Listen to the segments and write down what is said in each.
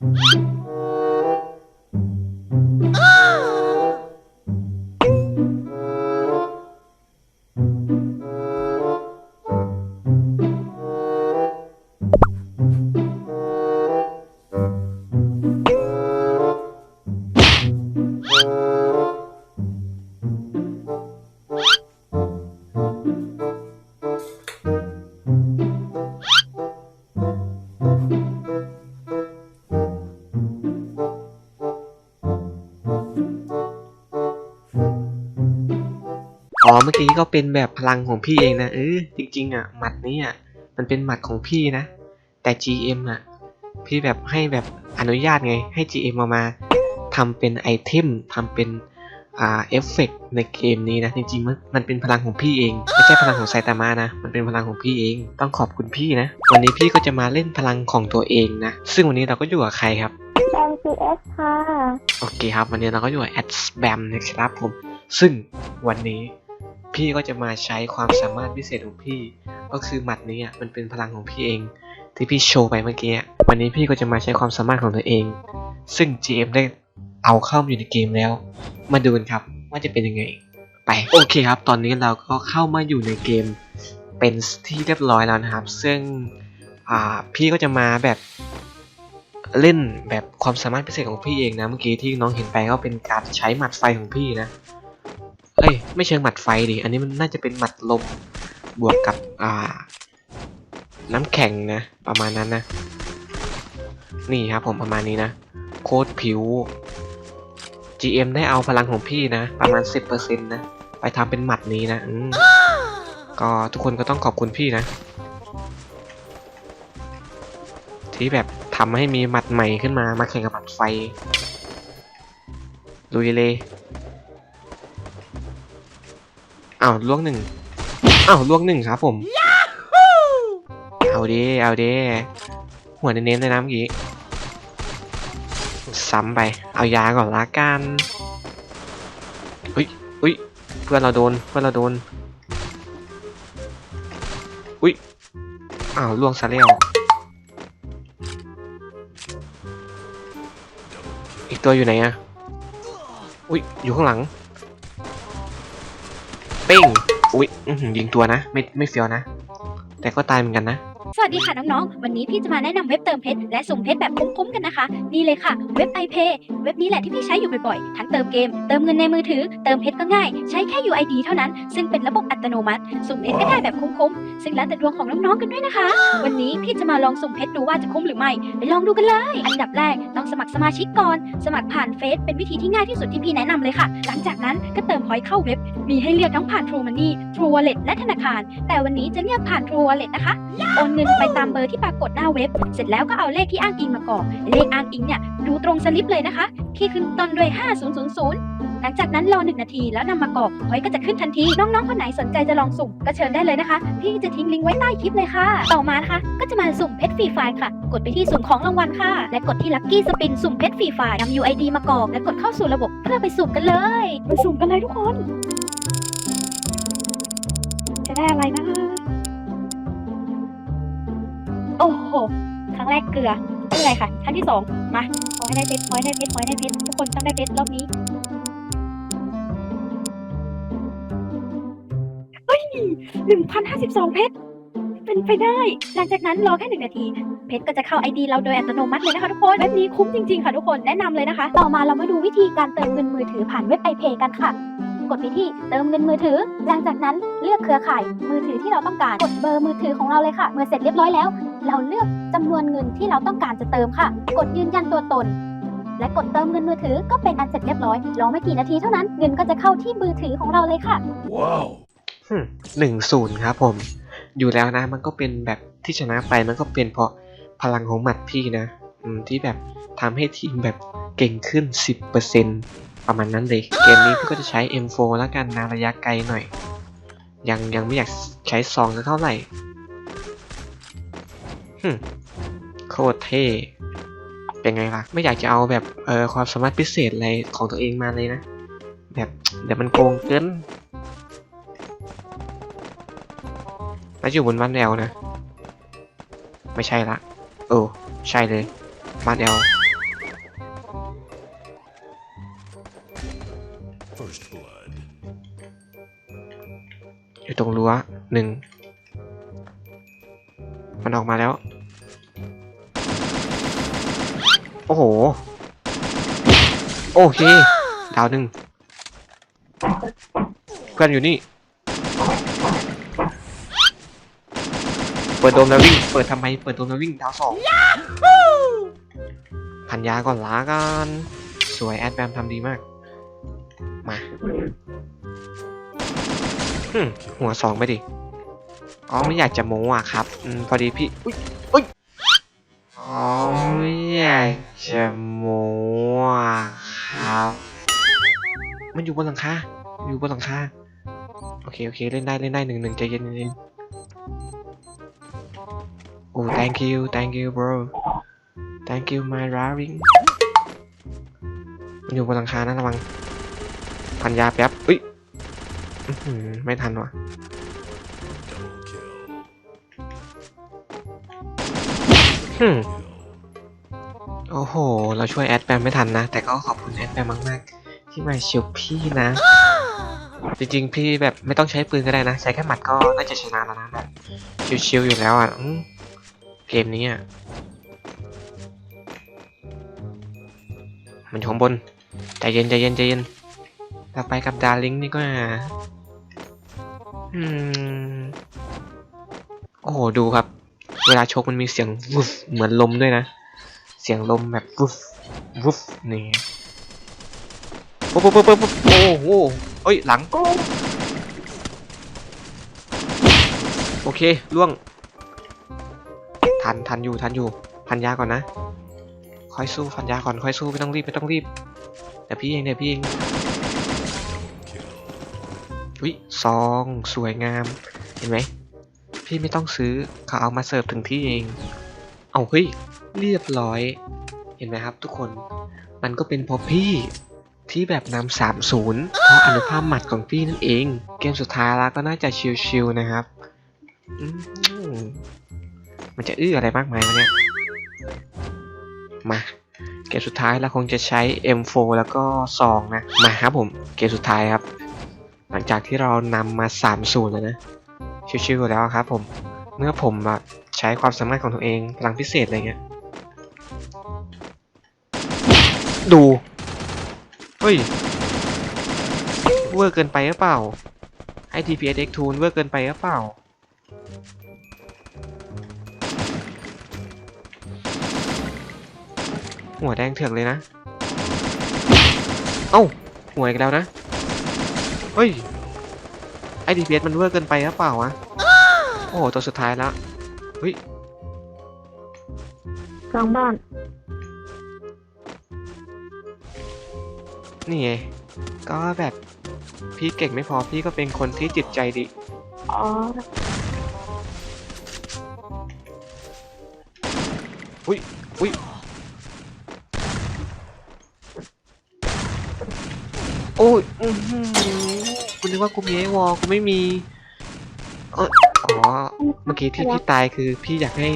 อ๋ เมื่อกี้ก็เป็นแบบพลังของพี่เองนะเออจริง ๆอะหมัดนี้อะมันเป็นหมัดของพี่นะ แต่ GM อะพี่แบบให้แบบอนุญาตไงให้ GM มามาทำเป็นไอเทมทำเป็นอ่าเอฟเฟกในเกมนี้นะจริงๆมันมันเป็นพลังของพี่เองไม่ใช่พลังของไซตามะนะ มันเป็นพลังของพี่เองต้องขอบคุณพี่นะ วันนี้พี่ก็จะมาเล่นพลังของตัวเองนะ ซึ่งวันนี้เราก็อยู่กับใครครับ MCS ค่ะ โอเคครับ วันนี้เราก็อยู่กับแอดแบมนะครับผม ซึ่งวันนี้ พี่ก็จะมาใช้ความสามารถพิเศษของพี่ ก็คือหมัดนี้มันเป็นพลังของพี่เอง ที่พี่โชว์ไปเมื่อกี้วันนี้พี่ก็จะมาใช้ความสามารถของตัวเอง ซึ่ง GM ได้เอาเข้ามาอยู่ในเกมแล้ว มาดูกันครับว่าจะเป็นยังไง ไปโอเคครับ ตอนนี้เราก็เข้ามาอยู่ในเกมเป็นที่เรียบร้อยแล้วนะครับ ซึ่งพี่ก็จะมาแบบเล่นแบบความสามารถพิเศษของพี่เองนะ เมื่อกี้ที่น้องเห็นไปก็เป็นการใช้หมัดไฟของพี่นะ เอ้ยไม่เชิงหมัดไฟดิ อันนี้มันน่าจะเป็นหมัดลมบวกกับอ่า น้ำแข็งนะ ประมาณนั้นนะ นี่ครับผมประมาณนี้นะ โคตรผิว GM ได้เอาพลังของพี่นะ ประมาณ 10%นะ ไปทำเป็นหมัดนี้นะก็ทุกคนก็ต้องขอบคุณพี่นะ ที่แบบทำให้มีหมัดใหม่ขึ้นมา มาแข่งกับหมัดไฟลุยเลย อ้าวล่วงหนึ่งอ้าวล่วงหนึ่งครับผม เอาดิเอาดิหัวเน้นๆเลยนะเมื่อกี้ ซ้ำไป เอายาก่อนละกันอุ้ยอุ้ยเพื่อนเราโดน เพื่อนเราโดน อุ้ย อ้าวล่วงซะแล้วอีกตัวอยู่ไหนอะอุ้ย อยู่ข้างหลัง เป้ง อุ้ยยิงตัวนะ ไม่ไม่เฟียวนะ แต่ก็ตายเหมือนกันนะ สวัสดีค่ะน้องๆ วันนี้พี่จะมาแนะนำเว็บเติมเพชรและสุ่มเพชรแบบคุ้มๆกันนะคะ นี่เลยค่ะ เว็บ iPay เว็บนี้แหละที่พี่ใช้อยู่บ่อยๆ ทั้งเติมเกม เติมเงินในมือถือ เติมเพชรก็ง่าย ใช้แค่ UID เท่านั้น ซึ่งเป็นระบบอัตโนมัติสุ่มเพชรก็ได้แบบคุ้มๆ ซึ่งแล้วแต่ดวงของน้องๆ กันด้วยนะคะ วันนี้พี่จะมาลองสุ่มเพชรดูว่าจะคุ้มหรือไม่ ไปลองดูกันเลย อันดับแรกต้องสมัครสมาชิกก่อน สมัครผ่านเฟซเป็นวิธีที่ง่ายที่สุดที่พี่แนะนำเลยค่ะ หลังจากนั้นก็เติมพอยต์เข้าเว็บ มีให้เลือกทั้งผ่าน True Money True Wallet และธนาคาร แต่วันนี้จะเลือกผ่าน True Wallet นะคะ โอนเงินไปตามเบอร์ที่ปรากฏหน้าเว็บ เสร็จแล้วก็เอาเลขที่อ้างอิงมากรอกเลขอ้างอิงเนี่ยดูตรงสลิปเลยนะคะคีย์ขึ้นต้นด้วย 5000 หลังจากนั้นรอ1นาทีแล้วนำมากรอกพอยก็จะขึ้นทันที น้องๆ คนไหนสนใจจะลองสุ่มก็เชิญได้เลยนะคะ พี่จะทิ้งลิงก์ไว้ใต้คลิปเลยค่ะ ต่อมานะคะ ก็จะมาสุ่มเพชรฟรีไฟล์ค่ะ กดไปที่สุ่มของรางวัลค่ะ และกดที่ลัคกี้สปินสุ่มเพชรฟรีไฟล์นำ UID มากรอกและกดเข้าสู่ระบบเพื่อไปสุ่มกันเลยไปสุ่มกันเลยทุกคน จะได้อะไรนะ ครั้งแรกเกลือไม่เป็นไรค่ะ ครั้งที่สองมา ขอให้ได้เพชร ขอให้ได้เพชร ขอให้ได้เพชร ทุกคนต้องได้เพชรรอบนี้ เฮ้ยหนึ่งพันห้าสิบสองเพชร เป็นไปได้ หลังจากนั้นรอแค่หนึ่งนาที เพชรก็จะเข้าไอดีเราโดยอัตโนมัติเลยนะคะทุกคนเว็บนี้คุ้มจริงๆค่ะทุกคน แนะนำเลยนะคะ ต่อมาเรามาดูวิธีการเติมเงินมือถือผ่านเว็บไอเพย์กันค่ะกดไปที่เติมเงินมือถือ หลังจากนั้นเลือกเครือข่ายมือถือที่เราต้องการ กดเบอร์มือถือของเราเลยค่ะ เมื่อเสร็จเรียบร้อยแล้ว เราเลือกจำนวนเงินที่เราต้องการจะเติมค่ะ กดยืนยันตัวตน และกดเติมเงินมือถือก็เป็นอันเสร็จเรียบร้อยรอไม่กี่นาทีเท่านั้นเงินก็จะเข้าที่มือถือของเราเลยค่ะ Wow. หนึ่งศูนย์ครับผม อยู่แล้วนะมันก็เป็นแบบที่ชนะไปมันก็เป็นเพราะพลังของหมัดพี่นะ อืมที่แบบทำให้ทีมแบบเก่งขึ้น 10%ประมาณนั้นเลยเกมนี้พี่ก็จะใช้ M4 แล้วกันนะระยะไกลหน่อย ยังยังไม่อยากใช้ซองสักเท่าไหร่ฮึม โคตรเท่เป็นไงล่ะ ไม่อยากจะเอาแบบเออความสามารถพิเศษอะไรของตัวเองมาเลยนะ แบบเดี๋ยวมันโกงเกินแล้อยู่บนบ้านแอลนะ ไม่ใช่ละโอ้ใช่เลยบ้านแอลอยู่ตรงรั้วหนึ่งมันออกมาแล้ว โอ้โห โอเค ดาวหนึ่งเพื่อนอยู่นี่ เปิดโดมแล้ววิ่ง เปิดทำไม เปิดโดมแล้ววิ่ง ดาวสองพันยาก่อนล้ากัน สวยแอดแบมทำดีมาก มาหึหัวสองไปดิ อ๋อไม่อยากจะโม้อะครับอพอดีพี่ อุ้ยอุ้ยอ๋อไม่อยาก จะโม้อะครับ มันอยู่บนหลังคา อยู่บนหลังคา โอเค โอเค เล่นได้ เล่นได้หนึ่งหนึ่งใจเย็นเย็นโอ้ thank you thank you bro thank you my darling มันอยู่บนหลังคานะระวัง พันยาแป๊บอุ้ยอื้อหือไม่ทันว่ะฮึม โอ้โห เราช่วยแอดแปมไม่ทันนะ แต่ก็ขอบคุณแอดแปมมากๆ ที่มาเชียวพี่นะ จริงๆ พี่แบบไม่ต้องใช้ปืนก็ได้นะ ใช้แค่หมัดก็น่าจะชนะแล้วนะแบบชิวๆอยู่แล้วอะเกมนี้อะ มันอยู่ข้างบน ใจเย็นใจเย็นใจเย็นเราไปกับดาร์ลิงนี่ก็อืม โอ้โห ดูครับ เวลาชกมันมีเสียงเหมือนลมด้วยนะ สียงลมแบบวุฟวุฟนี่ปุ๊บปุ๊บปุ๊บปุ๊บโอ้โหเอ้ยหลังโอเคล่วง ทันทันอยู่ทันอยู่พันยาก่อนนะค่อยสู้พันยาก่อนค่อยสู้ไม่ต้องรีบไม่ต้องรีบเดี๋ยวพี่เองเดี๋ยวพี่เองอุ้ยซองสวยงามเห็นไหมพี่ไม่ต้องซื้อเขาเอามาเสิร์ฟถึงที่เอง เอาเฮ้ย เรียบร้อย เห็นไหมครับทุกคน มันก็เป็นพราะพี่ที่แบบนำสามศูนย์เพราะอนุภาพหมัดของพี่นั่นเอง เกมสุดท้ายแล้วก็น่าจะชิลๆนะครับมมันจะอื้ออะไรมากมายวะเนี่ย มา เกมสุดท้ายเราคงจะใช้ M4 แล้วก็ซองนะ มาครับผม เกมสุดท้ายครับ หลังจากที่เรานำมา3-0แล้วนะ ชิวๆแล้วครับผม เมื่อผมใช้ความสามารถของตัวเองพลังพิเศษอะไรเงี้ย ดู เฮ้ย เวอร์เกินไปหรือเปล่า ให้ TPS X Tool เวอร์เกินไปหรือเปล่า หัวแดงเถือกเลยนะ เอ้า หัวอีกแล้วนะ เฮ้ย ไอ้ DPS มันเวอร์เกินไปหรือเปล่าวะ โอ้โห ตัวสุดท้ายแล้วเฮ้ย กลางบ้าน นี่ไงก็แบบพี่เก่งไม่พอพี่ก็เป็นคนที่จิตใจดี อ๋อ อุ้ยอุ้ยโอ้ยอื้อหือคุณนึกว่ากูมีไอวอลกูไม่มีเอออ๋อ เมื่อกี้ที่พี่ตายคือพี่อยากให้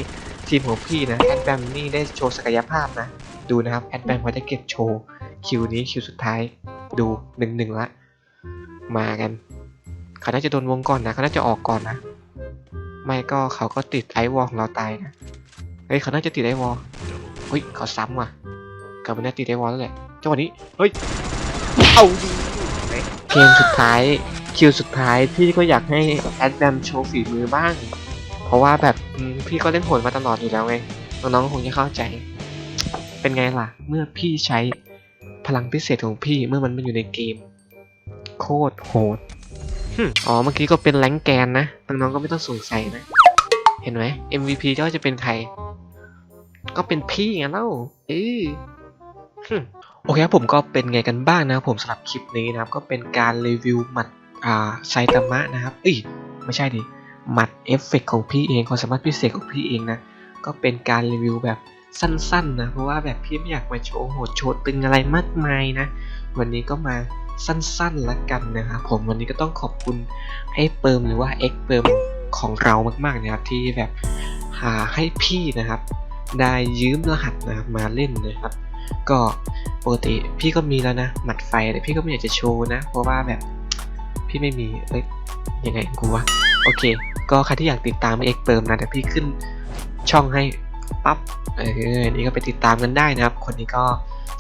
ทีมของพี่นะแอดแบมนี่ได้โชว์ศักยภาพนะ ดูนะครับแอดแบมเขาจะเก็บโชว์ คิวนี้คิวสุดท้ายดูหนึ่งหนึ่งละ มากันเขาน่าจะโดนวงก่อนนะเขาน่าจะออกก่อนนะ ไม่ก็เขาก็ติดไอวอลของเราตายนะเฮ้ยเขาน่าจะติดไอวอลเฮ้ยเขาซ้ำว่ะเขาไม่น่าติดไอวอลแล้วแหละจังหวะนี้เฮ้ยเอาดีเกมสุดท้ายคิวสุดท้ายพี่ก็อยากให้แอดแบมโชว์ฝีมือบ้าง เพราะว่าแบบพี่ก็เล่นโหดมาตลอดอยู่แล้วไงน้องๆคงจะเข้าใจ เป็นไงล่ะ เมื่อพี่ใช้ พลังพิเศษของพี่เมื่อมันมาอยู่ในเกม โคตรโหดหึอ๋อเมื่อกี้ก็เป็นแรงค์แกนนะน้องๆก็ไม่ต้องสงสัยนะ เห็นไหม MVP ก็จะเป็นใคร ก็เป็นพี่ไงเล่าเออหึโอเคครับผมก็เป็นไงกันบ้างนะครับผมสำหรับคลิปนี้นะครับ ก็เป็นการรีวิวหมัดอ่าไซตามะนะครับเอ้ยไม่ใช่ดิหมัดเอฟเฟกต์ของพี่เองความสามารถพิเศษของพี่เองนะ ก็เป็นการรีวิวแบบ สั้นๆนะเพราะว่าแบบพี่ไม่อยากมาโชว์โหดโชว์ตึงอะไรมากมายนะ วันนี้ก็มาสั้นๆละกันนะครับผมวันนี้ก็ต้องขอบคุณให้เปิมหรือว่า X เปิมของเรามากๆนะครับที่แบบหาให้พี่นะครับ ได้ยืมรหัสนะครับมาเล่นนะครับ ก็ปกติพี่ก็มีแล้วนะหมัดไฟแต่พี่ก็ไม่อยากจะโชว์นะ เพราะว่าแบบพี่ไม่มีเอ้ยยังไงกูวะโอเค ก็ใครที่อยากติดตามเอกเติมนะเดี๋ยวพี่ขึ้นช่องให้ ปั๊บเออนี่ก็ไปติดตามกันได้นะครับ คนนี้ก็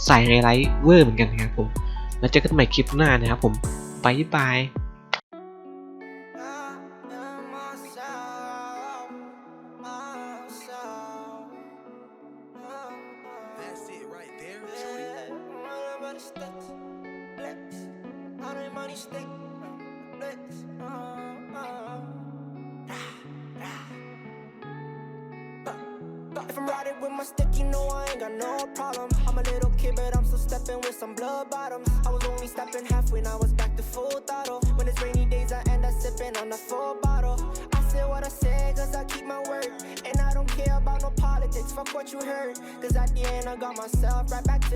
ใส่ไฮไลท์เวอร์เหมือนกันนะครับผม แล้วเจอกันใหม่คลิปหน้านะครับผมบายบาย If I'm riding with my stick, you know I ain't got no problem. I'm a little kid, but I'm still stepping with some blood bottoms. I was only stepping half when I was back to full throttle. When it's rainy days, I end up sipping on a full bottle. I say what I say, cause I keep my word. And I don't care about no politics, fuck what you heard. Cause at the end, I got myself right back to